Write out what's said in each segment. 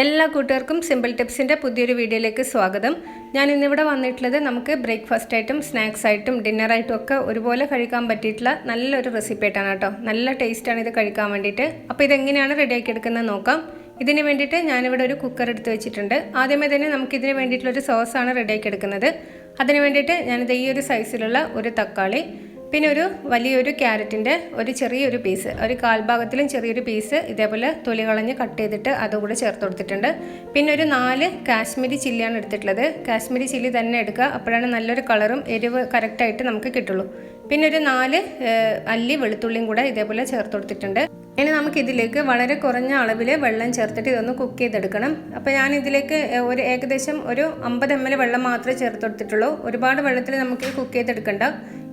എല്ലാ കൂട്ടുകാർക്കും സിമ്പിൾ ടിപ്സിന്റെ പുതിയൊരു വീഡിയോയിലേക്ക് സ്വാഗതം. ഞാൻ ഇന്നിവിടെ വന്നിട്ടുള്ളത് നമുക്ക് ബ്രേക്ക്ഫാസ്റ്റ് ആയിട്ടും സ്നാക്സ് ആയിട്ടും ഡിന്നറായിട്ടും ഒക്കെ ഒരുപോലെ കഴിക്കാൻ പറ്റിയിട്ടുള്ള നല്ലൊരു റെസിപ്പി ആയിട്ടാണ് കേട്ടോ. നല്ല ടേസ്റ്റാണ് ഇത് കഴിക്കാൻ വേണ്ടിയിട്ട്. അപ്പോൾ ഇതെങ്ങനെയാണ് റെഡിയാക്കി എടുക്കുന്നത് നോക്കാം. ഇതിന് വേണ്ടിയിട്ട് ഞാനിവിടെ ഒരു കുക്കർ എടുത്ത് വെച്ചിട്ടുണ്ട്. ആദ്യമേ തന്നെ നമുക്ക് ഇതിന് വേണ്ടിയിട്ടുള്ളൊരു സോസാണ് റെഡിയാക്കി എടുക്കുന്നത്. അതിന് വേണ്ടിയിട്ട് ഞാനിത് ഈ ഒരു സൈസിലുള്ള ഒരു തക്കാളി പിന്നെ ഒരു വലിയൊരു ക്യാരറ്റിന്റെ ഒരു ചെറിയൊരു പീസ് ഒരു കാൽഭാഗത്തിലും ചെറിയൊരു പീസ് ഇതേപോലെ തൊലി കളഞ്ഞ് കട്ട് ചെയ്തിട്ട് അതുകൂടെ ചേർത്ത് കൊടുത്തിട്ടുണ്ട്. പിന്നെ ഒരു നാല് കാശ്മീരി ചില്ലിയാണ് എടുത്തിട്ടുള്ളത്. കാശ്മീരി ചില്ലി തന്നെ എടുക്കുക. അപ്പോഴാണ് നല്ലൊരു കളറും എരിവ് കറക്റ്റായിട്ട് നമുക്ക് കിട്ടുള്ളൂ. പിന്നെ ഒരു നാല് അല്ലി വെളുത്തുള്ളിയും കൂടെ ഇതേപോലെ ചേർത്ത് കൊടുത്തിട്ടുണ്ട്. ഇനി നമുക്ക് ഇതിലേക്ക് വളരെ കുറഞ്ഞ അളവിൽ വെള്ളം ചേർത്തിട്ട് ഇതൊന്ന് കുക്ക് ചെയ്തെടുക്കണം. അപ്പോൾ ഞാൻ ഇതിലേക്ക് ഒരു ഏകദേശം ഒരു അമ്പത് എം എൽ വെള്ളം മാത്രമേ ചേർത്ത് കൊടുത്തിട്ടുള്ളൂ. ഒരുപാട് വെള്ളത്തിൽ നമുക്ക് കുക്ക് ചെയ്തെടുക്കണ്ട.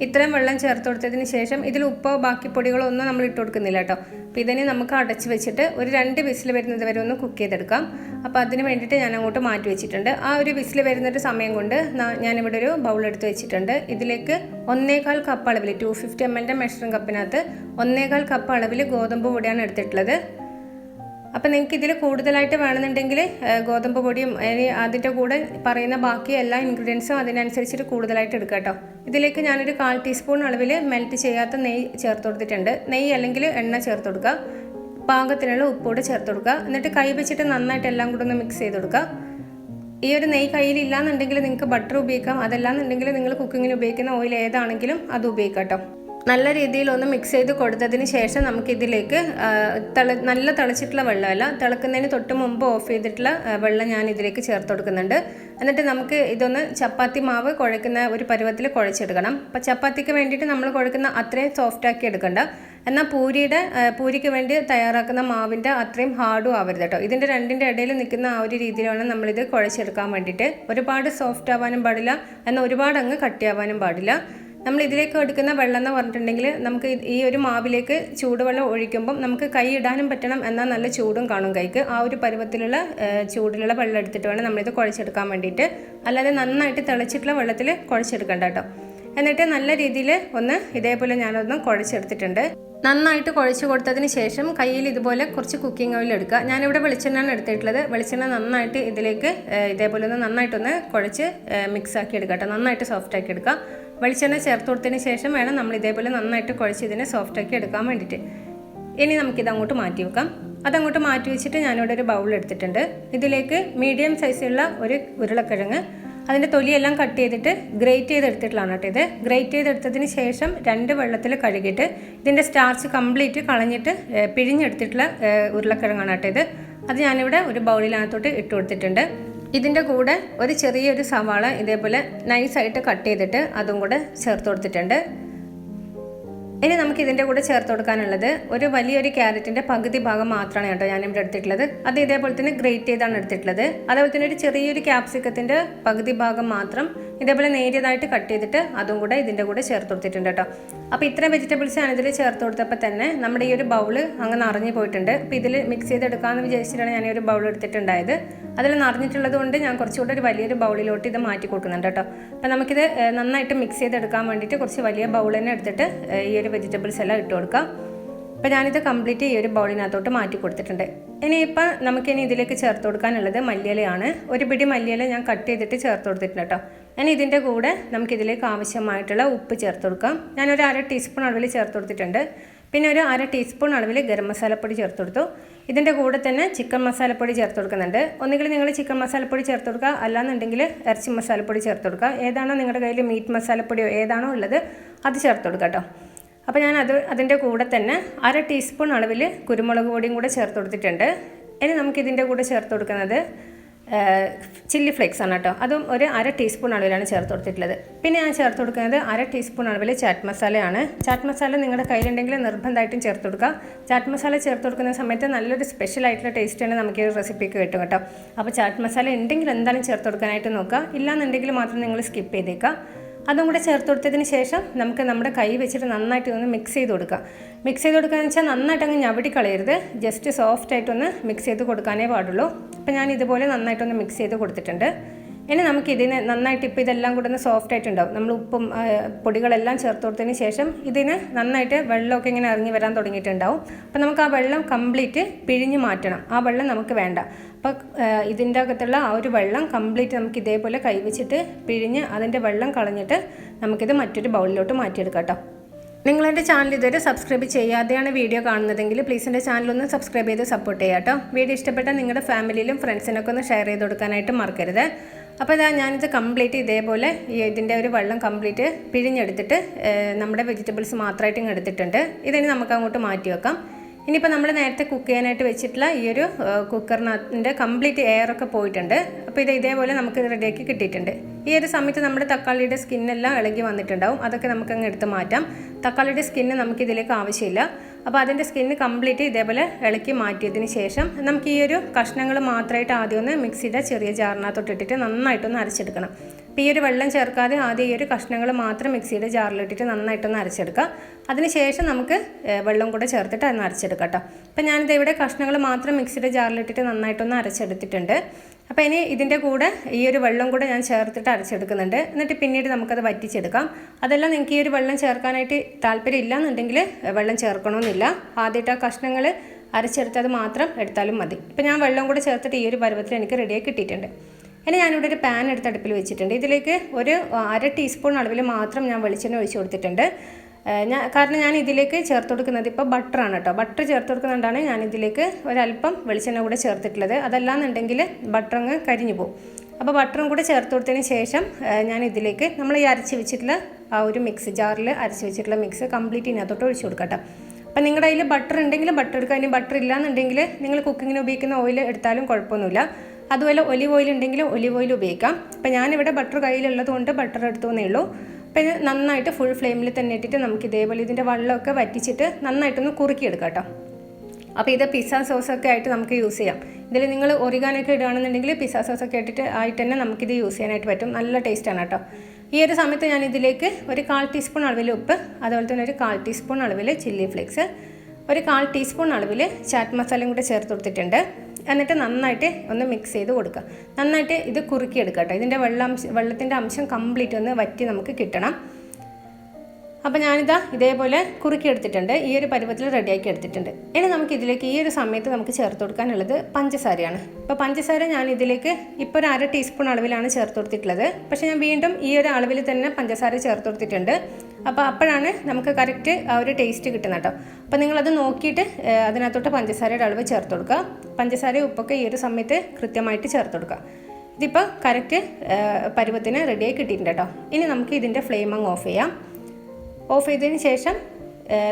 ഇത്രയും വെള്ളം ചേർത്ത് കൊടുത്തതിന് ശേഷം ഇതിൽ ഉപ്പോ ബാക്കി പൊടികളോ ഒന്നും നമ്മൾ ഇട്ട് കൊടുക്കുന്നില്ല കേട്ടോ. അപ്പോൾ ഇതിനെ നമുക്ക് അടച്ച് വെച്ചിട്ട് ഒരു രണ്ട് വിസിൽ വരുന്നത് വരെ ഒന്ന് കുക്ക് ചെയ്തെടുക്കാം. അപ്പോൾ അതിന് വേണ്ടിയിട്ട് ഞാൻ അങ്ങോട്ട് മാറ്റി വെച്ചിട്ടുണ്ട്. ആ ഒരു വിസിൽ വരുന്നൊരു സമയം കൊണ്ട് ഞാനിവിടെ ഒരു ബൗൾ എടുത്ത് വെച്ചിട്ടുണ്ട്. ഇതിലേക്ക് ഒന്നേകാൽ കപ്പ് അളവിൽ ടു ഫിഫ്റ്റി എം എല്ലിന്റെ മെഷറിംഗ് കപ്പിനകത്ത് ഒന്നേകാൽ കപ്പ് അളവിൽ ഗോതമ്പ് പൊടിയാണ് എടുത്തിട്ടുള്ളത്. അപ്പം നിങ്ങൾക്ക് ഇതിൽ കൂടുതലായിട്ട് വേണമെന്നുണ്ടെങ്കിൽ ഗോതമ്പ് പൊടിയും അതിന്റെ കൂടെ പറയുന്ന ബാക്കി എല്ലാ ഇൻഗ്രീഡിയൻസും അതിനനുസരിച്ചിട്ട് കൂടുതലായിട്ട് എടുക്കുക കേട്ടോ. ഇതിലേക്ക് ഞാനൊരു കാൽ ടീസ്പൂൺ അളവിൽ മെൽറ്റ് ചെയ്യാത്ത നെയ്യ് ചേർത്ത് കൊടുത്തിട്ടുണ്ട്. നെയ്യ് അല്ലെങ്കിൽ എണ്ണ ചേർത്ത് കൊടുക്കുക. പാകത്തിനുള്ള ഉപ്പോട് ചേർത്ത് കൊടുക്കുക. എന്നിട്ട് കൈ വെച്ചിട്ട് നന്നായിട്ട് എല്ലാം കൂടെ ഒന്ന് മിക്സ് ചെയ്ത് കൊടുക്കുക. ഈ ഒരു നെയ്യ് കയ്യിലില്ലാന്നുണ്ടെങ്കിൽ നിങ്ങൾക്ക് ബട്ടർ ഉപയോഗിക്കാം. അതല്ലാന്നുണ്ടെങ്കിൽ നിങ്ങൾ കുക്കിങ്ങിന് ഉപയോഗിക്കുന്ന ഓയിൽ ഏതാണെങ്കിലും അത് ഉപയോഗിക്കട്ടോ കേട്ടോ നല്ല രീതിയിൽ ഒന്ന് മിക്സ് ചെയ്ത് കൊടുത്തതിന് ശേഷം നമുക്കിതിലേക്ക് തിള നല്ല തിളച്ചിട്ടുള്ള വെള്ളമല്ല തിളക്കുന്നതിന് തൊട്ട് മുമ്പ് ഓഫ് ചെയ്തിട്ടുള്ള വെള്ളം ഞാൻ ഇതിലേക്ക് ചേർത്ത് കൊടുക്കുന്നുണ്ട്. എന്നിട്ട് നമുക്ക് ഇതൊന്ന് ചപ്പാത്തി മാവ് കുഴക്കുന്ന ഒരു പരുവത്തിൽ കുഴച്ചെടുക്കണം. അപ്പോൾ ചപ്പാത്തിക്ക് വേണ്ടിയിട്ട് നമ്മൾ കുഴക്കുന്ന അത്രയും സോഫ്റ്റാക്കി എടുക്കണ്ട. എന്നാൽ പൂരിയുടെ പൂരിക്ക് വേണ്ടി തയ്യാറാക്കുന്ന മാവിന്റെ അത്രയും ഹാർഡും ആവരുത് കേട്ടോ. ഇതിന്റെ രണ്ടിന്റെ ഇടയിൽ നിൽക്കുന്ന ആ ഒരു രീതിയിൽ വേണം നമ്മളിത് കുഴച്ചെടുക്കാൻ വേണ്ടിയിട്ട് ഒരുപാട് സോഫ്റ്റ് ആവാനും പാടില്ല. എന്നാൽ ഒരുപാട് അങ്ങ് കട്ടിയാവാനും പാടില്ല. നമ്മൾ ഇതിലേക്ക് എടുക്കുന്ന വെള്ളം എന്ന് പറഞ്ഞിട്ടുണ്ടെങ്കിൽ നമുക്ക് ഈ ഒരു മാവിലേക്ക് ചൂടുവെള്ളം ഒഴിക്കുമ്പം നമുക്ക് കൈ ഇടാനും പറ്റണം എന്നാൽ നല്ല ചൂടും കാണും കൈക്ക്. ആ ഒരു പരുവത്തിലുള്ള ചൂടിലുള്ള വെള്ളം എടുത്തിട്ട് വേണം നമ്മളിത് കുഴച്ചെടുക്കാൻ വേണ്ടിയിട്ട്. അല്ലാതെ നന്നായിട്ട് തിളച്ചിട്ടുള്ള വെള്ളത്തിൽ കുഴച്ചെടുക്കണ്ട കേട്ടോ. എന്നിട്ട് നല്ല രീതിയിൽ ഒന്ന് ഇതേപോലെ ഞാനൊന്ന് കുഴച്ചെടുത്തിട്ടുണ്ട്. നന്നായിട്ട് കുഴച്ച് കൊടുത്തതിന് ശേഷം കയ്യിൽ ഇതുപോലെ കുറച്ച് കുക്കിംഗ് ഓയിൽ എടുക്കുക. ഞാനിവിടെ വെളിച്ചെണ്ണയാണ് എടുത്തിട്ടുള്ളത്. വെളിച്ചെണ്ണ നന്നായിട്ട് ഇതിലേക്ക് ഇതേപോലെ ഒന്ന് നന്നായിട്ടൊന്ന് കുഴച്ച് മിക്സ് ആക്കി എടുക്കുക കേട്ടോ. നന്നായിട്ട് സോഫ്റ്റ് ആക്കി എടുക്കുക. വെളിച്ചെണ്ണ ചേർത്ത് കൊടുത്തതിന് ശേഷം വേണം നമ്മൾ ഇതേപോലെ നന്നായിട്ട് കുഴച്ച് ഇതിനെ സോഫ്റ്റ് ആക്കി എടുക്കാൻ വേണ്ടിയിട്ട്. ഇനി നമുക്കിത് അങ്ങോട്ട് മാറ്റി വെക്കാം. അതങ്ങോട്ട് മാറ്റി വെച്ചിട്ട് ഞാനിവിടെ ഒരു ബൗൾ എടുത്തിട്ടുണ്ട്. ഇതിലേക്ക് മീഡിയം സൈസുള്ള ഒരു ഉരുളക്കിഴങ്ങ് അതിന്റെ തൊലിയെല്ലാം കട്ട് ചെയ്തിട്ട് ഗ്രേറ്റ് ചെയ്തെടുത്തിട്ടുള്ളതാണ് കേട്ടോ ഇത്. ഗ്രേറ്റ് ചെയ്തെടുത്തതിന് ശേഷം രണ്ട് വെള്ളത്തിൽ കഴുകിയിട്ട് ഇതിന്റെ സ്റ്റാർച്ച് കംപ്ലീറ്റ് കളഞ്ഞിട്ട് പിഴിഞ്ഞെടുത്തിട്ടുള്ള ഉരുളക്കിഴങ്ങാണ് കേട്ടോ ഇത്. അത് ഞാനിവിടെ ഒരു ബൗളിനകത്തോട്ട് ഇട്ട് കൊടുത്തിട്ടുണ്ട്. ഇതിന്റെ കൂടെ ഒരു ചെറിയൊരു സവാള ഇതേപോലെ നൈസായിട്ട് കട്ട് ചെയ്തിട്ട് അതും കൂടെ ചേർത്ത് കൊടുത്തിട്ടുണ്ട്. ഇനി നമുക്ക് ഇതിന്റെ കൂടെ ചേർത്ത് കൊടുക്കാനുള്ളത് ഒരു വലിയൊരു ക്യാരറ്റിന്റെ പകുതി ഭാഗം മാത്രമാണ് കേട്ടോ ഞാനിവിടെ എടുത്തിട്ടുള്ളത്. അത് ഇതേപോലെ തന്നെ ഗ്രേറ്റ് ചെയ്താണ് എടുത്തിട്ടുള്ളത്. അതേപോലെ തന്നെ ഒരു ചെറിയൊരു ക്യാപ്സിക്കത്തിന്റെ പകുതി ഭാഗം മാത്രം ഇതേപോലെ നേരിയതായിട്ട് കട്ട് ചെയ്തിട്ട് അതും കൂടെ ഇതിന്റെ കൂടെ ചേർത്ത് കൊടുത്തിട്ടുണ്ട് കേട്ടോ. അപ്പോൾ ഇത്ര വെജിറ്റബിൾസ് ആണ് ഇതിൽ ചേർത്ത് കൊടുത്തപ്പോൾ തന്നെ നമ്മുടെ ഈ ഒരു ബൗൾ അങ്ങ് നിറഞ്ഞു പോയിട്ടുണ്ട്. അപ്പോൾ ഇതിൽ മിക്സ് ചെയ്തെടുക്കാമെന്ന് വിചാരിച്ചിട്ടാണ് ഞാൻ ഈ ഒരു ബൗൾ എടുത്തിട്ടുണ്ടായത്. അതിൽ നിറഞ്ഞിട്ടുള്ളത് കൊണ്ട് ഞാൻ കുറച്ചുകൂടെ ഒരു വലിയൊരു ബൗളിലോട്ട് ഇത് മാറ്റി കൊടുക്കുന്നുണ്ട് കേട്ടോ. അപ്പോൾ നമുക്കിത് നന്നായിട്ട് മിക്സ് ചെയ്തെടുക്കാൻ വേണ്ടിയിട്ട് കുറച്ച് വലിയ ബൗൾ തന്നെ എടുത്തിട്ട് ഈ ഒരു വെജിറ്റബിൾസ് എല്ലാം ഇട്ട് കൊടുക്കാം. അപ്പോൾ ഞാനിത് കംപ്ലീറ്റ് ഈ ഒരു ബൗളിനകത്തോട്ട് മാറ്റി കൊടുത്തിട്ടുണ്ട്. ഇനിയിപ്പോൾ നമുക്കിനി ഇതിലേക്ക് ചേർത്ത് കൊടുക്കാനുള്ളത് മല്ലിയിലയാണ്. ഒരു പിടി മല്ലിയില ഞാൻ കട്ട് ചെയ്തിട്ട് ചേർത്ത് കൊടുത്തിട്ടുണ്ട് കേട്ടോ. ഇനി ഇതിന്റെ കൂടെ നമുക്കിതിലേക്ക് ആവശ്യമായിട്ടുള്ള ഉപ്പ് ചേർത്ത് കൊടുക്കാം. ഞാനൊരു അര ടീസ്പൂൺ അളവിൽ ചേർത്ത് കൊടുത്തിട്ടുണ്ട്. പിന്നെ ഒരു അര ടീസ്പൂൺ അളവിൽ ഗരം മസാലപ്പൊടി ചേർത്ത് കൊടുത്തു. ഇതിന്റെ കൂടെ തന്നെ ചിക്കൻ മസാലപ്പൊടി ചേർത്ത് കൊടുക്കുന്നുണ്ട്. ഒന്നുകിൽ നിങ്ങൾ ചിക്കൻ മസാലപ്പൊടി ചേർത്ത് കൊടുക്കുക. അല്ലാന്നുണ്ടെങ്കിൽ ഇറച്ചി മസാലപ്പൊടി ചേർത്ത് കൊടുക്കുക. ഏതാണോ നിങ്ങളുടെ കയ്യിൽ മീറ്റ് മസാലപ്പൊടിയോ ഏതാണോ ഉള്ളത് അത് ചേർത്ത് കൊടുക്കാം കേട്ടോ. അപ്പോൾ ഞാൻ അത് അതിന്റെ കൂടെ തന്നെ അര ടീസ്പൂൺ അളവിൽ കുരുമുളക് പൊടിയും കൂടെ ചേർത്ത് കൊടുത്തിട്ടുണ്ട്. ഇനി നമുക്കിതിന്റെ കൂടെ ചേർത്ത് കൊടുക്കുന്നത് ചില്ലി ഫ്ലേക്സ് ആണ് കേട്ടോ. അതും ഒരു അര ടീസ്പൂൺ അളവിലാണ് ചേർത്ത് കൊടുത്തിട്ടുള്ളത്. പിന്നെ ഞാൻ ചേർത്ത് കൊടുക്കുന്നത് അര ടീസ്പൂൺ അളവിൽ ചാറ്റ് മസാലയാണ്. ചാറ്റ് മസാല നിങ്ങളുടെ കയ്യിലുണ്ടെങ്കിൽ നിർബന്ധമായിട്ടും ചേർത്ത് കൊടുക്കുക. ചാറ്റ് മസാല ചേർത്ത് കൊടുക്കുന്ന സമയത്ത് നല്ലൊരു സ്പെഷ്യൽ ആയിട്ടുള്ള ടേസ്റ്റ് ടേസ്റ്റാണ് നമുക്ക് ഈ റെസിപ്പിക്ക് കിട്ടും കേട്ടോ. അപ്പോൾ ചാറ്റ് മസാല ഉണ്ടെങ്കിൽ എന്തായാലും ചേർത്ത് കൊടുക്കാനായിട്ട് നോക്കുക. ഇല്ലാന്നുണ്ടെങ്കിൽ മാത്രം നിങ്ങൾ സ്കിപ്പ് ചെയ്തേക്കുക. അതും കൂടെ ചേർത്ത് കൊടുത്തതിന് ശേഷം നമുക്ക് നമ്മുടെ കൈ വെച്ചിട്ട് നന്നായിട്ട് ഒന്ന് മിക്സ് ചെയ്ത് കൊടുക്കാം. മിക്സ് ചെയ്ത് കൊടുക്കുകയെന്ന് വെച്ചാൽ നന്നായിട്ട് അങ്ങ് ഞവടി കളയരുത്. ജസ്റ്റ് സോഫ്റ്റ് ആയിട്ടൊന്ന് മിക്സ് ചെയ്ത് കൊടുക്കാനേ പാടുള്ളൂ. അപ്പോൾ ഞാൻ ഇതുപോലെ നന്നായിട്ടൊന്ന് മിക്സ് ചെയ്ത് കൊടുത്തിട്ടുണ്ട്. ഇനി നമുക്ക് ഇതിന് നന്നായിട്ട് ഇപ്പോൾ ഇതെല്ലാം കൂടെ ഒന്ന് സോഫ്റ്റ് ആയിട്ടുണ്ടാവും. നമ്മൾ ഉപ്പും പൊടികളെല്ലാം ചേർത്ത് കൊടുത്തതിന് ശേഷം ഇതിന് നന്നായിട്ട് വെള്ളമൊക്കെ ഇങ്ങനെ ഇറങ്ങി വരാൻ തുടങ്ങിയിട്ടുണ്ടാവും. അപ്പോൾ നമുക്ക് ആ വെള്ളം കംപ്ലീറ്റ് പിഴിഞ്ഞ് മാറ്റണം. ആ വെള്ളം നമുക്ക് വേണ്ട. അപ്പോൾ ഇതിന്റെ അകത്തുള്ള ആ ഒരു വെള്ളം കംപ്ലീറ്റ് നമുക്ക് ഇതേപോലെ കൈവച്ചിട്ട് പിഴിഞ്ഞ് അതിന്റെ വെള്ളം കളഞ്ഞിട്ട് നമുക്കിത് മറ്റൊരു ബൗളിലോട്ട് മാറ്റിയെടുക്കാം കേട്ടോ. നിങ്ങളെന്റെ ചാനൽ ഇതുവരെ സബ്സ്ക്രൈബ് ചെയ്യാതെയാണ് വീഡിയോ കാണുന്നതെങ്കിൽ പ്ലീസ് എന്റെ ചാനലൊന്ന് സബ്സ്ക്രൈബ് ചെയ്ത് സപ്പോർട്ട് ചെയ്യാം കേട്ടോ. വീഡിയോ ഇഷ്ടപ്പെട്ടാൽ നിങ്ങളുടെ ഫാമിലിയിലും ഫ്രണ്ട്സിനൊക്കെ ഒന്ന് ഷെയർ ചെയ്ത് കൊടുക്കാനായിട്ട് മറക്കരുത്. അപ്പോൾ ഇതാ ഞാനിത് കംപ്ലീറ്റ് ഇതേപോലെ ഇതിന്റെ ഒരു വെള്ളം കംപ്ലീറ്റ് പിഴിഞ്ഞെടുത്തിട്ട് നമ്മുടെ വെജിറ്റബിൾസ് മാത്രമായിട്ട് ഇങ്ങ് എടുത്തിട്ടുണ്ട്. ഇതിന് നമുക്ക് അങ്ങോട്ട് മാറ്റി വെക്കാം. ഇനിയിപ്പോൾ നമ്മൾ നേരത്തെ കുക്ക് ചെയ്യാനായിട്ട് വെച്ചിട്ടുള്ള ഈ ഒരു കുക്കറിനകത്തിന്റെ കംപ്ലീറ്റ് എയർ ഒക്കെ പോയിട്ടുണ്ട്. അപ്പോൾ ഇത് ഇതേപോലെ നമുക്ക് റെഡിയാക്കി കിട്ടിയിട്ടുണ്ട്. ഈ ഒരു സമയത്ത് നമ്മുടെ തക്കാളിയുടെ സ്കിന്നെല്ലാം ഇളകി വന്നിട്ടുണ്ടാവും. അതൊക്കെ നമുക്ക് അങ്ങ് എടുത്ത് മാറ്റാം. തക്കാളിയുടെ സ്കിന്ന് നമുക്ക് ഇതിലേക്ക് ആവശ്യമില്ല. അപ്പോൾ അതിന്റെ സ്കിന്ന് കംപ്ലീറ്റ് ഇതേപോലെ ഇളക്കി മാറ്റിയതിന് ശേഷം നമുക്ക് ഈ ഒരു കഷ്ണങ്ങൾ മാത്രമായിട്ട് ആദ്യം ഒന്ന് മിക്സിയുടെ ചെറിയ ജാറിനകത്തോട്ടിട്ടിട്ട് നന്നായിട്ടൊന്ന് അരച്ചെടുക്കണം. അപ്പോൾ ഈ ഒരു വെള്ളം ചേർക്കാതെ ആദ്യം ഈ ഒരു കഷ്ണങ്ങൾ മാത്രം മിക്സിയുടെ ജാറിലിട്ടിട്ട് നന്നായിട്ടൊന്ന് അരച്ചെടുക്കാം അതിനുശേഷം നമുക്ക് വെള്ളം കൂടെ ചേർത്തിട്ട് അതൊന്ന് അരച്ചെടുക്കാം കേട്ടോ. അപ്പോൾ ഞാനിത് ഇവിടെ കഷ്ണങ്ങൾ മാത്രം മിക്സിയുടെ ജാറിലിട്ടിട്ട് നന്നായിട്ടൊന്ന് അരച്ചെടുത്തിട്ടുണ്ട്. അപ്പോൾ ഇനി ഇതിന്റെ കൂടെ ഈ ഒരു വെള്ളം കൂടെ ഞാൻ ചേർത്തിട്ട് അരച്ചെടുക്കുന്നുണ്ട്. എന്നിട്ട് പിന്നീട് നമുക്കത് വറ്റിച്ചെടുക്കാം. അതെല്ലാം നിങ്ങൾക്ക് ഈ ഒരു വെള്ളം ചേർക്കാനായിട്ട് താല്പര്യം ഇല്ല എന്നുണ്ടെങ്കിൽ വെള്ളം ചേർക്കണമെന്നില്ല. ആദ്യമായിട്ട് ആ കഷ്ണങ്ങൾ അരച്ചെടുത്തത് മാത്രം എടുത്താലും മതി. ഇപ്പോൾ ഞാൻ വെള്ളം കൂടെ ചേർത്തിട്ട് ഈ ഒരു പരുവത്തിൽ എനിക്ക് റെഡിയായി കിട്ടിയിട്ടുണ്ട്. ഇനി ഞാനിവിടെ ഒരു പാൻ എടുത്ത് അടുപ്പിൽ വെച്ചിട്ടുണ്ട്. ഇതിലേക്ക് ഒരു അര ടീസ്പൂൺ അളവിൽ മാത്രം ഞാൻ വെളിച്ചെണ്ണ ഒഴിച്ച് കൊടുത്തിട്ടുണ്ട്. ഞാൻ കാരണം ഞാൻ ഇതിലേക്ക് ചേർത്ത് കൊടുക്കുന്നത് ഇപ്പോൾ ബട്ടറാണ് കേട്ടോ ബട്ടർ ചേർത്ത് കൊടുക്കുന്നതുകൊണ്ടാണ് ഞാൻ ഇതിലേക്ക് ഒരല്പം വെളിച്ചെണ്ണ കൂടെ ചേർത്തിട്ടുള്ളത്. അതല്ലാന്നുണ്ടെങ്കിൽ ബട്ടർ അങ്ങ് കരിഞ്ഞു പോകും അപ്പോൾ ബട്ടറും കൂടെ ചേർത്ത് കൊടുത്തതിന് ശേഷം ഞാൻ ഇതിലേക്ക് നമ്മൾ ഈ അരച്ച് വെച്ചിട്ടുള്ള ആ ഒരു മിക്സ് ജാറിൽ അരച്ച് വെച്ചിട്ടുള്ള മിക്സ് കംപ്ലീറ്റ് ഇതിനകത്തോട്ട് ഒഴിച്ചു കൊടുക്കട്ടെ അപ്പം നിങ്ങളുടെ കയ്യിൽ ബട്ടർ ഉണ്ടെങ്കിൽ ബട്ടർ എടുക്കുക ബട്ടർ ഇല്ലാന്നുണ്ടെങ്കിൽ നിങ്ങൾ കുക്കിങ്ങിന് ഉപയോഗിക്കുന്ന ഓയിൽ എടുത്താലും കുഴപ്പമൊന്നുമില്ല. അതുപോലെ ഒലിവ് ഓയിൽ ഉണ്ടെങ്കിൽ ഒലിവ് ഓയിൽ ഉപയോഗിക്കാം. അപ്പം ഞാനിവിടെ ബട്ടർ കയ്യിലുള്ളത് കൊണ്ട് ബട്ടർ എടുത്തു എന്നേ ഉള്ളൂ. അപ്പം ഇത് നന്നായിട്ട് ഫുൾ ഫ്ലെയിമിൽ തന്നെ ഇട്ടിട്ട് നമുക്ക് ഇതേപോലെ ഇതിന്റെ വെള്ളമൊക്കെ വറ്റിച്ചിട്ട് നന്നായിട്ടൊന്ന് കുറുക്കിയെടുക്കാം കേട്ടോ. അപ്പോൾ ഇത് പിസ്സ സോസൊക്കെ ആയിട്ട് നമുക്ക് യൂസ് ചെയ്യാം. ഇതിൽ നിങ്ങൾ ഒറിഗാനൊക്കെ ഇടുകയാണെന്നുണ്ടെങ്കിൽ പിസ്സ സോസൊക്കെ ഇട്ടിട്ട് ആയിട്ട് തന്നെ നമുക്കിത് യൂസ് ചെയ്യാനായിട്ട് പറ്റും. നല്ല ടേസ്റ്റാണ് കേട്ടോ. ഈ ഒരു സമയത്ത് ഞാൻ ഇതിലേക്ക് ഒരു കാൽ ടീസ്പൂൺ അളവിൽ ഉപ്പ് അതുപോലെ തന്നെ ഒരു കാൽ ടീസ്പൂൺ അളവിൽ ചില്ലി ഫ്ലേക്സ് ഒരു കാൽ ടീസ്പൂൺ അളവിൽ ചാറ്റ് മസാലയും കൂടെ ചേർത്ത് കൊടുത്തിട്ടുണ്ട്. എന്നിട്ട് നന്നായിട്ട് ഒന്ന് മിക്സ് ചെയ്ത് കൊടുക്കുക. നന്നായിട്ട് ഇത് കുറുക്കിയെടുക്കുക കേട്ടോ. ഇതിന്റെ വെള്ളം വെള്ളത്തിന്റെ അംശം കംപ്ലീറ്റ് ഒന്ന് വറ്റി നമുക്ക് കിട്ടണം. അപ്പോൾ ഞാനിതാ ഇതേപോലെ കുറുക്കി എടുത്തിട്ടുണ്ട്. ഈ ഒരു പരുവത്തിൽ റെഡിയാക്കി എടുത്തിട്ടുണ്ട്. ഇനി നമുക്ക് ഇതിലേക്ക് ഈ ഒരു സമയത്ത് നമുക്ക് ചേർത്ത് കൊടുക്കാനുള്ളത് പഞ്ചസാരയാണ്. ഇപ്പോൾ പഞ്ചസാര ഞാൻ ഇതിലേക്ക് ഇപ്പോൾ ഒരു അര ടീസ്പൂൺ അളവിലാണ് ചേർത്ത് കൊടുത്തിട്ടുള്ളത്. പക്ഷേ ഞാൻ വീണ്ടും ഈ ഒരു അളവിൽ തന്നെ പഞ്ചസാര ചേർത്ത് കൊടുത്തിട്ടുണ്ട്. അപ്പോൾ അപ്പോഴാണ് നമുക്ക് കറക്റ്റ് ആ ഒരു ടേസ്റ്റ് കിട്ടുന്നത് കേട്ടോ. അപ്പോൾ നിങ്ങളത് നോക്കിയിട്ട് അതിനകത്തോട്ട് പഞ്ചസാരയുടെ അളവ് ചേർത്ത് കൊടുക്കുക. പഞ്ചസാര ഉപ്പൊക്കെ ഈ ഒരു സമയത്ത് കൃത്യമായിട്ട് ചേർത്ത് കൊടുക്കുക. ഇതിപ്പോൾ കറക്റ്റ് പരുവത്തിന് റെഡിയായി കിട്ടിയിട്ടുണ്ട് കേട്ടോ. ഇനി നമുക്ക് ഇതിന്റെ ഫ്ലെയിം അങ്ങ് ഓഫ് ചെയ്യാം. ഓഫ് ചെയ്തതിന് ശേഷം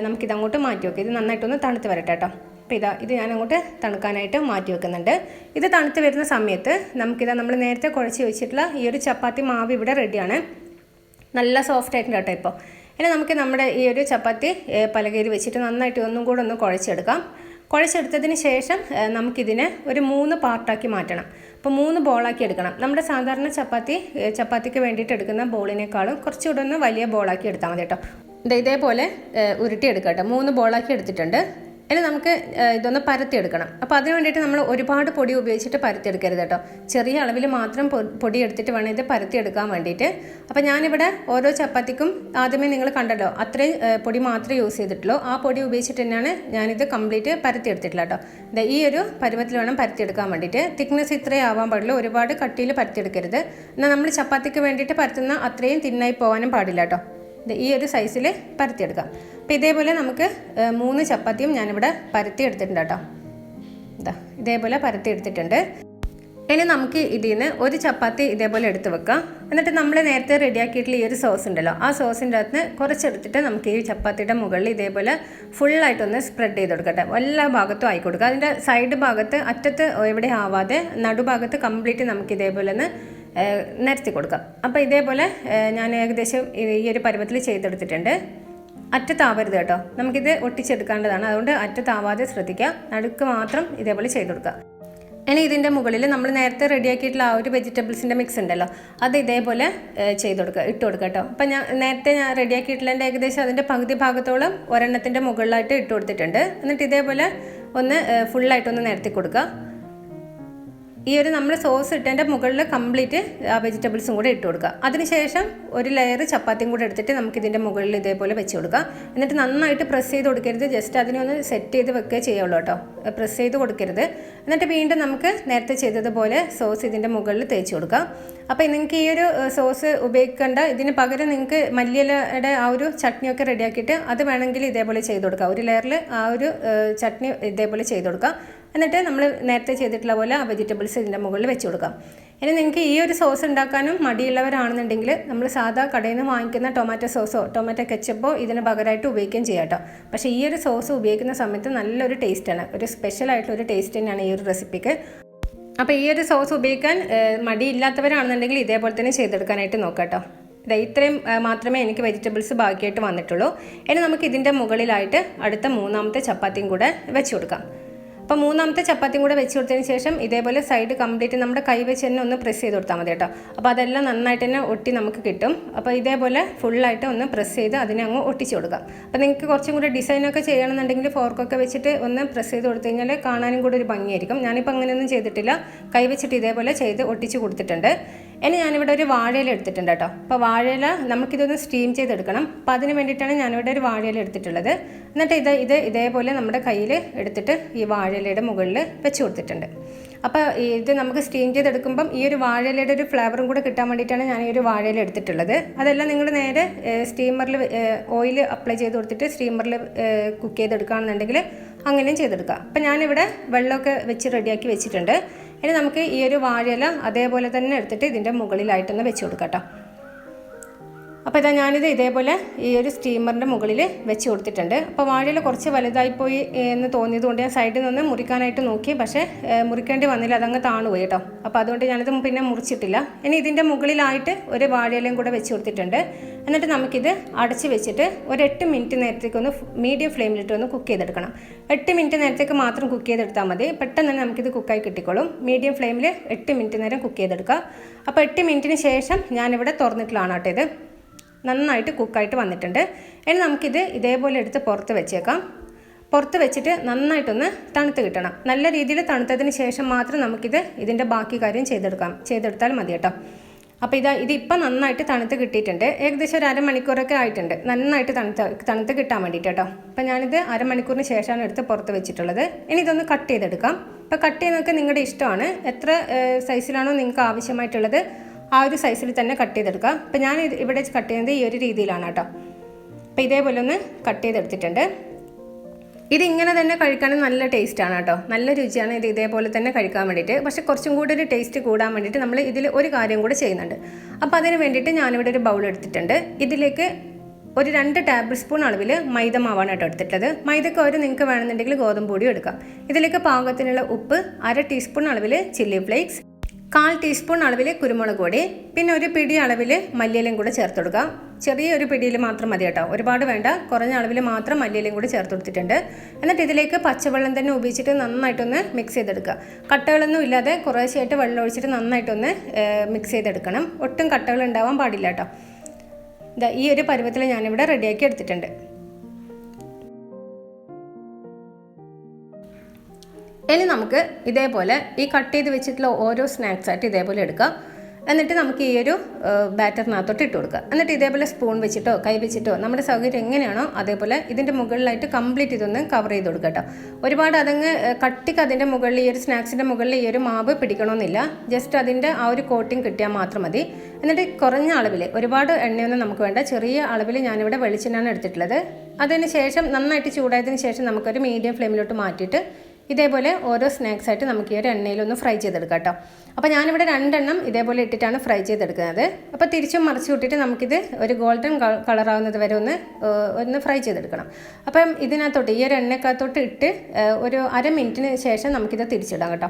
നമുക്കിത് അങ്ങോട്ട് മാറ്റി വെക്കാം ഇത് നന്നായിട്ടൊന്ന് തണുത്ത് വരട്ടെ കേട്ടോ. അപ്പോൾ ഇതാ ഇത് ഞാൻ അങ്ങോട്ട് തണുക്കാനായിട്ട് മാറ്റി വെക്കുന്നുണ്ട് ഇത് തണുത്ത് വരുന്ന സമയത്ത് നമുക്കിതാ നമ്മൾ നേരത്തെ കുഴച്ച് വെച്ചിട്ടുള്ള ഈ ഒരു ചപ്പാത്തി മാവ് ഇവിടെ റെഡിയാണ്. നല്ല സോഫ്റ്റ് ആയിട്ടുണ്ട് കേട്ടോ ഇപ്പോൾ ഇനി നമുക്ക് നമ്മുടെ ഈ ഒരു ചപ്പാത്തി പലകയിൽ വെച്ചിട്ട് നന്നായിട്ട് ഒന്നും കൂടെ ഒന്ന് കുഴച്ചെടുക്കാം. കുഴച്ചെടുത്തതിന് ശേഷം നമുക്കിതിനെ ഒരു മൂന്ന് പാർട്ടാക്കി മാറ്റണം. അപ്പോൾ മൂന്ന് ബോളാക്കി എടുക്കണം. നമ്മുടെ സാധാരണ ചപ്പാത്തി ചപ്പാത്തിക്ക് വേണ്ടിയിട്ട് എടുക്കുന്ന ബോളിനേക്കാളും കുറച്ചുകൂടെ ഒന്ന് വലിയ ബോളാക്കി എടുത്താൽ മതി കേട്ടോ. ഇതേപോലെ ഉരുട്ടി എടുക്കാം കേട്ടോ. മൂന്ന് ബോളാക്കി എടുത്തിട്ടുണ്ട്. ഇനി നമുക്ക് ഇതൊന്ന് പരത്തിയെടുക്കണം. അപ്പോൾ അതിന് വേണ്ടിയിട്ട് നമ്മൾ ഒരുപാട് പൊടി ഉപയോഗിച്ചിട്ട് പരത്തിയെടുക്കരുത് കേട്ടോ. ചെറിയ അളവിൽ മാത്രം പൊടി എടുത്തിട്ട് വേണം ഇത് പരത്തിയെടുക്കാൻ വേണ്ടിയിട്ട്. അപ്പോൾ ഞാനിവിടെ ഓരോ ചപ്പാത്തിക്കും ആദ്യമേ നിങ്ങൾ കണ്ടല്ലോ അത്രയും പൊടി മാത്രമേ യൂസ് ചെയ്തിട്ടുള്ളൂ. ആ പൊടി ഉപയോഗിച്ചിട്ട് തന്നെയാണ് ഞാനിത് കംപ്ലീറ്റ് പരത്തിയെടുത്തിട്ടില്ല കേട്ടോ. ഈ ഒരു പരുവത്തിൽ വേണം പരത്തിയെടുക്കാൻ വേണ്ടിയിട്ട്. തിക്നെസ് ഇത്രയും ആവാൻ പാടില്ല ഒരുപാട് കട്ടിയിൽ പരത്തിയെടുക്കരുത്. എന്നാൽ നമ്മൾ ചപ്പാത്തിക്ക് വേണ്ടിയിട്ട് പരത്തുന്ന അത്രയും തിന്നായി പോകാനും പാടില്ല കേട്ടോ. ഈ ഒരു സൈസിൽ പരത്തിയെടുക്കാം. അപ്പോൾ ഇതേപോലെ നമുക്ക് മൂന്ന് ചപ്പാത്തിയും ഞാനിവിടെ പരത്തി എടുത്തിട്ടുണ്ട് കേട്ടോ. ഇതാ ഇതേപോലെ പരത്തി എടുത്തിട്ടുണ്ട് ഇനി നമുക്ക് ഇതിൽ നിന്ന് ഒരു ചപ്പാത്തി ഇതേപോലെ എടുത്ത് വെക്കാം. എന്നിട്ട് നമ്മൾ നേരത്തെ റെഡിയാക്കിയിട്ടുള്ള ഈ ഒരു സോസ് ഉണ്ടല്ലോ ആ സോസിന്റെ അകത്ത് കുറച്ചെടുത്തിട്ട് നമുക്ക് ഈ ചപ്പാത്തിയുടെ മുകളിൽ ഇതേപോലെ ഫുള്ളായിട്ടൊന്ന് സ്പ്രെഡ് ചെയ്ത് കൊടുക്കട്ടെ. എല്ലാ ഭാഗത്തും ആയി കൊടുക്കുക. അതിന്റെ സൈഡ് ഭാഗത്ത് അറ്റത്ത് എവിടെ ആവാതെ നടുഭാഗത്ത് കംപ്ലീറ്റ് നമുക്ക് ഇതേപോലെ ഒന്ന് നിരത്തി കൊടുക്കാം. അപ്പോൾ ഇതേപോലെ ഞാൻ ഏകദേശം ഈ ഒരു പരുവത്തിൽ ചെയ്തെടുത്തിട്ടുണ്ട്. അറ്റത്താവരുത് കേട്ടോ. നമുക്കിത് ഒട്ടിച്ചെടുക്കേണ്ടതാണ്. അതുകൊണ്ട് അറ്റത്താവാതെ ശ്രദ്ധിക്കുക. നടുക്ക് മാത്രം ഇതേപോലെ ചെയ്ത് കൊടുക്കുക. ഇനി ഇതിന്റെ മുകളിൽ നമ്മൾ നേരത്തെ റെഡിയാക്കിയിട്ടുള്ള ആ ഒരു വെജിറ്റബിൾസിന്റെ മിക്സ് ഉണ്ടല്ലോ. അത് ഇതേപോലെ ചെയ്ത് കൊടുക്കുക. ഇട്ട് കൊടുക്കുക കേട്ടോ. അപ്പം ഞാൻ നേരത്തെ ഞാൻ റെഡിയാക്കിയിട്ടുള്ളതിന്റെ ഏകദേശം അതിന്റെ പകുതി ഭാഗത്തോളം ഒരെണ്ണത്തിന്റെ മുകളിലായിട്ട് ഇട്ട് കൊടുത്തിട്ടുണ്ട്. എന്നിട്ട് ഇതേപോലെ ഒന്ന് ഫുള്ളായിട്ടൊന്ന് നിരത്തി കൊടുക്കുക. ഈ ഒരു നമ്മൾ സോസ് ഇട്ടതിന്റെ മുകളിൽ കംപ്ലീറ്റ് വെജിറ്റബിൾസും കൂടെ ഇട്ട് കൊടുക്കുക അതിനുശേഷം ഒരു ലെയർ ചപ്പാത്തിയും കൂടെ എടുത്തിട്ട് നമുക്ക് ഇതിന്റെ മുകളിൽ ഇതേപോലെ വെച്ച് കൊടുക്കാം. എന്നിട്ട് നന്നായിട്ട് പ്രസ് ചെയ്ത് കൊടുക്കരുത്. ജസ്റ്റ് അതിനെ ഒന്ന് സെറ്റ് ചെയ്ത് വെക്കുക ചെയ്യുള്ളൂ കേട്ടോ. പ്രസ് ചെയ്ത് കൊടുക്കരുത്. എന്നിട്ട് വീണ്ടും നമുക്ക് നേരത്തെ ചെയ്തതുപോലെ സോസ് ഇതിന്റെ മുകളിൽ തേച്ച് കൊടുക്കാം. അപ്പോൾ നിങ്ങൾക്ക് ഈ ഒരു സോസ് ഉപയോഗിക്കേണ്ട. ഇതിന് പകരം നിങ്ങൾക്ക് മല്ലിയിലയുടെ ആ ഒരു ചട്നിയൊക്കെ റെഡിയാക്കിയിട്ട് അത് വേണമെങ്കിൽ ഇതേപോലെ ചെയ്ത് കൊടുക്കാം. ഒരു ലെയറിൽ ആ ഒരു ചട്നി ഇതേപോലെ ചെയ്ത് കൊടുക്കാം. എന്നിട്ട് നമ്മൾ നേരത്തെ ചെയ്തിട്ടുള്ള പോലെ ആ വെജിറ്റബിൾസ് ഇതിന്റെ മുകളിൽ വെച്ച് കൊടുക്കാം. ഇനി നിങ്ങൾക്ക് ഈ ഒരു സോസ് ഉണ്ടാക്കാനും മടിയുള്ളവരാണെന്നുണ്ടെങ്കിൽ നമ്മൾ സാധാ കടയിൽ നിന്ന് വാങ്ങിക്കുന്ന ടൊമാറ്റോ സോസോ ടൊമാറ്റോ കെച്ചപ്പോ ഇതിന് പകരമായിട്ട് ഉപയോഗിക്കുകയും ചെയ്യാം കേട്ടോ പക്ഷേ ഈ ഒരു സോസ് ഉപയോഗിക്കുന്ന സമയത്ത് നല്ലൊരു ടേസ്റ്റാണ് ഒരു സ്പെഷ്യൽ ആയിട്ടുള്ള ഒരു ടേസ്റ്റ് തന്നെയാണ് ഈ ഒരു റെസിപ്പിക്ക് അപ്പോൾ ഈ ഒരു സോസ് ഉപയോഗിക്കാൻ മടിയില്ലാത്തവരാണെന്നുണ്ടെങ്കിൽ ഇതേപോലെ തന്നെ ചെയ്തെടുക്കാനായിട്ട് നോക്കാം കേട്ടോ ഇതാ ഇത്രയും മാത്രമേ എനിക്ക് വെജിറ്റബിൾസ് ബാക്കിയായിട്ട് വന്നിട്ടുള്ളൂ. ഇനി നമുക്ക് ഇതിന്റെ മുകളിലായിട്ട് അടുത്ത മൂന്നാമത്തെ ചപ്പാത്തിയും കൂടെ വെച്ച് കൊടുക്കാം. അപ്പോൾ മൂന്നാമത്തെ ചപ്പാത്തിയും കൂടെ വെച്ച് കൊടുത്തതിന് ശേഷം ഇതേപോലെ സൈഡ് കംപ്ലീറ്റ് നമ്മുടെ കൈ വെച്ച് തന്നെ ഒന്ന് പ്രസ് ചെയ്ത് കൊടുത്താൽ മതി കേട്ടോ. അപ്പോൾ അതെല്ലാം നന്നായിട്ട് തന്നെ ഒട്ടി നമുക്ക് കിട്ടും. അപ്പോൾ ഇതേപോലെ ഫുള്ളായിട്ട് ഒന്ന് പ്രസ് ചെയ്ത് അതിനെ അങ്ങ് ഒട്ടിച്ച് കൊടുക്കാം. അപ്പോൾ നിങ്ങൾക്ക് കുറച്ചും കൂടെ ഡിസൈനൊക്കെ ചെയ്യണമെന്നുണ്ടെങ്കിൽ ഫോർക്കൊക്കെ വെച്ചിട്ട് ഒന്ന് പ്രസ് ചെയ്ത് കൊടുത്തു കഴിഞ്ഞാൽ കാണാനും കൂടെ ഒരു ഭംഗിയായിരിക്കും. ഞാനിപ്പോൾ അങ്ങനെയൊന്നും ചെയ്തിട്ടില്ല. കൈ വെച്ചിട്ട് ഇതേപോലെ ചെയ്ത് ഒട്ടിച്ച് കൊടുത്തിട്ടുണ്ട്. ഇനി ഞാനിവിടെ ഒരു വാഴയില എടുത്തിട്ടുണ്ട് കേട്ടോ. അപ്പോൾ വാഴയില നമുക്കിതൊന്ന് സ്റ്റീം ചെയ്തെടുക്കണം. അപ്പോൾ അതിന് വേണ്ടിയിട്ടാണ് ഞാനിവിടെ ഒരു വാഴയില എടുത്തിട്ടുള്ളത്. എന്നിട്ട് ഇത് ഇത് ഇതേപോലെ നമ്മുടെ കയ്യിൽ എടുത്തിട്ട് ഈ വാഴയിലയുടെ മുകളിൽ വെച്ച് കൊടുത്തിട്ടുണ്ട്. അപ്പോൾ ഇത് നമുക്ക് സ്റ്റീം ചെയ്തെടുക്കുമ്പം ഈ ഒരു വാഴയിലയുടെ ഒരു ഫ്ലേവറും കൂടെ കിട്ടാൻ വേണ്ടിയിട്ടാണ് ഞാൻ ഈ ഒരു വാഴയില എടുത്തിട്ടുള്ളത്. അതെല്ലാം നിങ്ങൾ നേരെ സ്റ്റീമറിൽ ഓയിൽ അപ്ലൈ ചെയ്ത് കൊടുത്തിട്ട് സ്റ്റീമറിൽ കുക്ക് ചെയ്തെടുക്കുകയാണെന്നുണ്ടെങ്കിൽ അങ്ങനെയും ചെയ്തെടുക്കാം. അപ്പം ഞാനിവിടെ വെള്ളമൊക്കെ വെച്ച് റെഡിയാക്കി വെച്ചിട്ടുണ്ട്. ഇനി നമുക്ക് ഈ ഒരു വാഴയില അതേപോലെ തന്നെ എടുത്തിട്ട് ഇതിന്റെ മുകളിലായിട്ടൊന്ന് വെച്ച് കൊടുക്കാം കേട്ടോ. അപ്പോൾ ഇതാ ഞാനിത് ഇതേപോലെ ഈ ഒരു സ്റ്റീമറിന്റെ മുകളിൽ വെച്ച് കൊടുത്തിട്ടുണ്ട്. അപ്പോൾ വാഴയിൽ കുറച്ച് വലുതായിപ്പോയി എന്ന് തോന്നിയതുകൊണ്ട് ഞാൻ സൈഡിൽ നിന്ന് മുറിക്കാനായിട്ട് നോക്കി. പക്ഷേ മുറിക്കേണ്ടി വന്നില്ല അതങ്ങ് താണുപോയി കേട്ടോ. അപ്പോൾ അതുകൊണ്ട് ഞാനിത് പിന്നെ മുറിച്ചിട്ടില്ല. ഇനി ഇതിന്റെ മുകളിലായിട്ട് ഒരു വാഴയിലയും കൂടെ വെച്ച് കൊടുത്തിട്ടുണ്ട്. എന്നിട്ട് നമുക്കിത് അടച്ച് വെച്ചിട്ട് ഒരു എട്ട് മിനിറ്റ് നേരത്തേക്ക് ഒന്ന് മീഡിയം ഫ്ലെയിമിലിട്ട് ഒന്ന് കുക്ക് ചെയ്തെടുക്കണം. എട്ട് മിനിറ്റ് നേരത്തേക്ക് മാത്രം കുക്ക് ചെയ്തെടുത്താൽ മതി. പെട്ടെന്ന് തന്നെ നമുക്കിത് കുക്കായി കിട്ടിക്കോളും. മീഡിയം ഫ്ലെയിമിൽ എട്ട് മിനിറ്റ് നേരം കുക്ക് ചെയ്തെടുക്കുക. അപ്പോൾ എട്ട് മിനിറ്റിന് ശേഷം ഞാനിവിടെ തുറന്നിട്ടുള്ളതാണ് കേട്ടോ ഇത്. നന്നായിട്ട് കുക്കായിട്ട് വന്നിട്ടുണ്ട്. ഇനി നമുക്കിത് ഇതേപോലെ എടുത്ത് പുറത്ത് വെച്ചേക്കാം. പുറത്ത് വെച്ചിട്ട് നന്നായിട്ടൊന്ന് തണുത്ത് കിട്ടണം. നല്ല രീതിയിൽ തണുത്തതിന് ശേഷം മാത്രം നമുക്കിത് ഇതിന്റെ ബാക്കി കാര്യം ചെയ്തെടുക്കാം. ചെയ്തെടുത്താൽ മതി കേട്ടോ. അപ്പോൾ ഇതാ ഇതിപ്പോൾ നന്നായിട്ട് തണുത്ത് കിട്ടിയിട്ടുണ്ട്. ഏകദേശം ഒരു അരമണിക്കൂറൊക്കെ ആയിട്ടുണ്ട്. നന്നായിട്ട് തണുത്ത് തണുത്ത് കിട്ടാൻ വേണ്ടിയിട്ട് കേട്ടോ. അപ്പോൾ ഞാനിത് അരമണിക്കൂറിന് ശേഷമാണ് എടുത്ത് പുറത്ത് വെച്ചിട്ടുള്ളത്. ഇനി ഇതൊന്ന് കട്ട് ചെയ്തെടുക്കാം. അപ്പോൾ കട്ട് ചെയ്യുന്നതൊക്കെ നിങ്ങളുടെ ഇഷ്ടമാണ്. എത്ര സൈസിലാണോ നിങ്ങൾക്ക് ആവശ്യമായിട്ടുള്ളത് ആ ഒരു സൈസിൽ തന്നെ കട്ട് ചെയ്തെടുക്കുക. അപ്പോൾ ഞാൻ ഇവിടെ കട്ട് ചെയ്യുന്നത് ഈ ഒരു രീതിയിലാണ് കേട്ടോ. അപ്പോൾ ഇതേപോലെ ഒന്ന് കട്ട് ചെയ്തെടുത്തിട്ടുണ്ട്. ഇതിങ്ങനെ തന്നെ കഴിക്കാനും നല്ല ടേസ്റ്റാണ് കേട്ടോ. നല്ല രുചിയാണ് ഇത് ഇതേപോലെ തന്നെ കഴിക്കാൻ വേണ്ടിയിട്ട്. പക്ഷേ കുറച്ചും കൂടി ഒരു ടേസ്റ്റ് കൂടാൻ വേണ്ടിയിട്ട് നമ്മൾ ഇതിൽ ഒരു കാര്യം കൂടെ ചെയ്യുന്നുണ്ട്. അപ്പോൾ അതിന് വേണ്ടിയിട്ട് ഞാനിവിടെ ഒരു ബൗൾ എടുത്തിട്ടുണ്ട്. ഇതിലേക്ക് ഒരു രണ്ട് ടേബിൾ സ്പൂൺ അളവിൽ മൈദ മാവാണ് കേട്ടോ എടുത്തിട്ടുള്ളത്. മൈദക്ക് ഒരു നിങ്ങൾക്ക് വേണമെന്നുണ്ടെങ്കിൽ ഗോതമ്പ് പൊടിയും എടുക്കാം. ഇതിലേക്ക് പാകത്തിനുള്ള ഉപ്പ് അര ടീസ്പൂൺ അളവിൽ ചില്ലി ഫ്ലേക്സ് കാൽ ടീസ്പൂൺ അളവിൽ കുരുമുളക് പൊടി പിന്നെ ഒരു പിടി അളവിൽ മല്ലിയിലും കൂടെ ചേർത്ത് കൊടുക്കാം ചെറിയൊരു പിടിയിൽ മാത്രം മതി കേട്ടോ. ഒരുപാട് വേണ്ട. കുറഞ്ഞ അളവിൽ മാത്രം മല്ലിയിലും കൂടി ചേർത്ത് കൊടുത്തിട്ടുണ്ട്. എന്നിട്ട് ഇതിലേക്ക് പച്ചവെള്ളം തന്നെ ഉപയോഗിച്ചിട്ട് നന്നായിട്ടൊന്ന് മിക്സ് ചെയ്തെടുക്കുക. കട്ടകളൊന്നും ഇല്ലാതെ കുറേശ്ശായിട്ട് വെള്ളം ഒഴിച്ചിട്ട് നന്നായിട്ടൊന്ന് മിക്സ് ചെയ്തെടുക്കണം. ഒട്ടും കട്ടകൾ ഉണ്ടാവാൻ പാടില്ല കേട്ടോ. ഈ ഒരു പരുവത്തിൽ ഞാനിവിടെ റെഡിയാക്കി എടുത്തിട്ടുണ്ട്. ഇനി നമുക്ക് ഇതേപോലെ ഈ കട്ട് ചെയ്ത് വെച്ചിട്ടുള്ള ഓരോ സ്നാക്സ് ആയിട്ട് ഇതേപോലെ എടുക്കാം. എന്നിട്ട് നമുക്ക് ഈ ഒരു ബാറ്ററിനകത്തോട്ട് ഇട്ട് കൊടുക്കുക എന്നിട്ട് ഇതേപോലെ സ്പൂൺ വെച്ചിട്ടോ കൈ വെച്ചിട്ടോ നമ്മുടെ സൗകര്യം എങ്ങനെയാണോ അതേപോലെ ഇതിന്റെ മുകളിലായിട്ട് കംപ്ലീറ്റ് ഇതൊന്ന് കവർ ചെയ്ത് കൊടുക്കുക കേട്ടോ. ഒരുപാട് അതങ്ങ് കട്ടിക്ക് അതിന്റെ മുകളിൽ ഈ ഒരു സ്നാക്സിന്റെ മുകളിൽ ഈ ഒരു മാവ് പിടിക്കണമെന്നില്ല. ജസ്റ്റ് അതിന്റെ ആ ഒരു കോട്ടിങ് കിട്ടിയാൽ മാത്രം മതി. എന്നിട്ട് കുറഞ്ഞ അളവിൽ ഒരുപാട് എണ്ണയൊന്നും നമുക്ക് വേണ്ട. ചെറിയ അളവിൽ ഞാനിവിടെ വെളിച്ചെണ്ണയാണ് എടുത്തിട്ടുള്ളത്. അതിന് ശേഷം നന്നായിട്ട് ചൂടായതിന് ശേഷം നമുക്കൊരു മീഡിയം ഫ്ലെയിമിലോട്ട് മാറ്റിയിട്ട് ഇതേപോലെ ഓരോ സ്നാക്സ് ആയിട്ട് നമുക്ക് ഈ ഒരു എണ്ണയിലൊന്ന് ഫ്രൈ ചെയ്തെടുക്കാം കേട്ടോ. അപ്പോൾ ഞാനിവിടെ രണ്ടെണ്ണം ഇതേപോലെ ഇട്ടിട്ടാണ് ഫ്രൈ ചെയ്തെടുക്കുന്നത്. അപ്പോൾ തിരിച്ചും മറിച്ച് വിട്ടിട്ട് നമുക്കിത് ഒരു ഗോൾഡൻ കളറാവുന്നത് വരെ ഒന്ന് ഒന്ന് ഫ്രൈ ചെയ്തെടുക്കണം. അപ്പം ഇതിനകത്തോട്ട് ഈ ഒരു എണ്ണക്കകത്തോട്ട് ഇട്ട് ഒരു അര മിനിറ്റിന് ശേഷം നമുക്കിത് തിരിച്ചിടാം കേട്ടോ.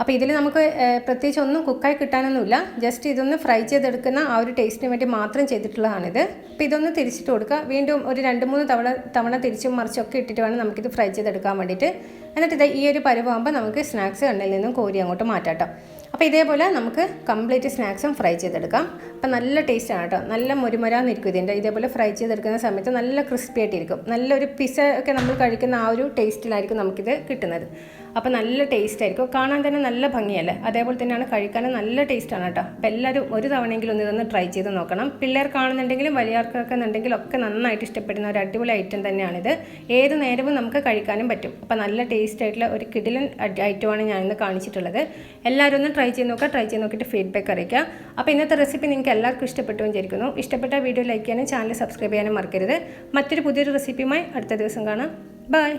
അപ്പോൾ ഇതിൽ നമുക്ക് പ്രത്യേകിച്ച് ഒന്നും കുക്കായി കിട്ടാനൊന്നുമില്ല. ജസ്റ്റ് ഇതൊന്ന് ഫ്രൈ ചെയ്തെടുക്കുന്ന ആ ഒരു ടേസ്റ്റിന് വേണ്ടി മാത്രം ചെയ്തിട്ടുള്ളതാണിത്. അപ്പോൾ ഇതൊന്ന് തിരിച്ചിട്ട് കൊടുക്കുക. വീണ്ടും ഒരു രണ്ട് മൂന്ന് തവണ തവണ തിരിച്ചും ഒക്കെ ഇട്ടിട്ട് വേണം നമുക്കിത് ഫ്രൈ ചെയ്തെടുക്കാൻ വേണ്ടിയിട്ട്. എന്നിട്ട് ഇത് ഈ ഒരു പരുവാകുമ്പോൾ നമുക്ക് സ്നാക്സ് കണ്ണിൽ നിന്നും കോരി അങ്ങോട്ട് മാറ്റാട്ടോ. അപ്പോൾ ഇതേപോലെ നമുക്ക് കംപ്ലീറ്റ് സ്നാക്സും ഫ്രൈ ചെയ്തെടുക്കാം. അപ്പോൾ നല്ല ടേസ്റ്റാണ് കേട്ടോ. നല്ല മുരുമുരാന്നിരിക്കും ഇതിന്റെ. ഇതേപോലെ ഫ്രൈ ചെയ്തെടുക്കുന്ന സമയത്ത് നല്ല ക്രിസ്പി ആയിട്ടിരിക്കും. നല്ലൊരു പിസ ഒക്കെ നമ്മൾ കഴിക്കുന്ന ആ ഒരു ടേസ്റ്റിലായിരിക്കും നമുക്കിത് കിട്ടുന്നത്. അപ്പോൾ നല്ല ടേസ്റ്റ് ആയിരിക്കും കാണാൻ തന്നെ നല്ല ഭംഗിയല്ലേ? അതേപോലെ തന്നെയാണ് കഴിക്കാനും നല്ല ടേസ്റ്റാണ് കേട്ടോ. അപ്പോൾ എല്ലാവരും ഒരു തവണയെങ്കിലും ഒന്ന് ട്രൈ ചെയ്ത് നോക്കണം. പിള്ളേർ കാണുന്നുണ്ടെങ്കിലും വലിയവർക്കൊക്കെ ഒക്കെ നന്നായിട്ട് ഇഷ്ടപ്പെടുന്ന ഒരു അടിപൊളി ഐറ്റം തന്നെയാണിത്. ഏത് നേരവും നമുക്ക് കഴിക്കാനും പറ്റും. അപ്പോൾ നല്ല ടേസ്റ്റ് ആയിട്ടുള്ള ഒരു കിടിലൻ ഐറ്റമാണ് ഞാനിന്ന് കാണിച്ചിട്ടുള്ളത്. എല്ലാവരും ഒന്ന് ട്രൈ ചെയ്ത് നോക്കുക. ട്രൈ ചെയ്ത് നോക്കിയിട്ട് ഫീഡ്ബാക്ക് അറിയിക്കുക. അപ്പോൾ ഇന്നത്തെ റെസിപ്പി നിങ്ങൾക്ക് എല്ലാവർക്കും ഇഷ്ടപ്പെട്ടു വിചാരിക്കുന്നു. ഇഷ്ടപ്പെട്ട വീഡിയോ ലൈക്ക് ചെയ്യാനും ചാനൽ സബ്സ്ക്രൈബ് ചെയ്യാനും മറക്കരുത്. മറ്റൊരു പുതിയൊരു റെസിപ്പിയുമായി അടുത്ത ദിവസം കാണാം. ബൈ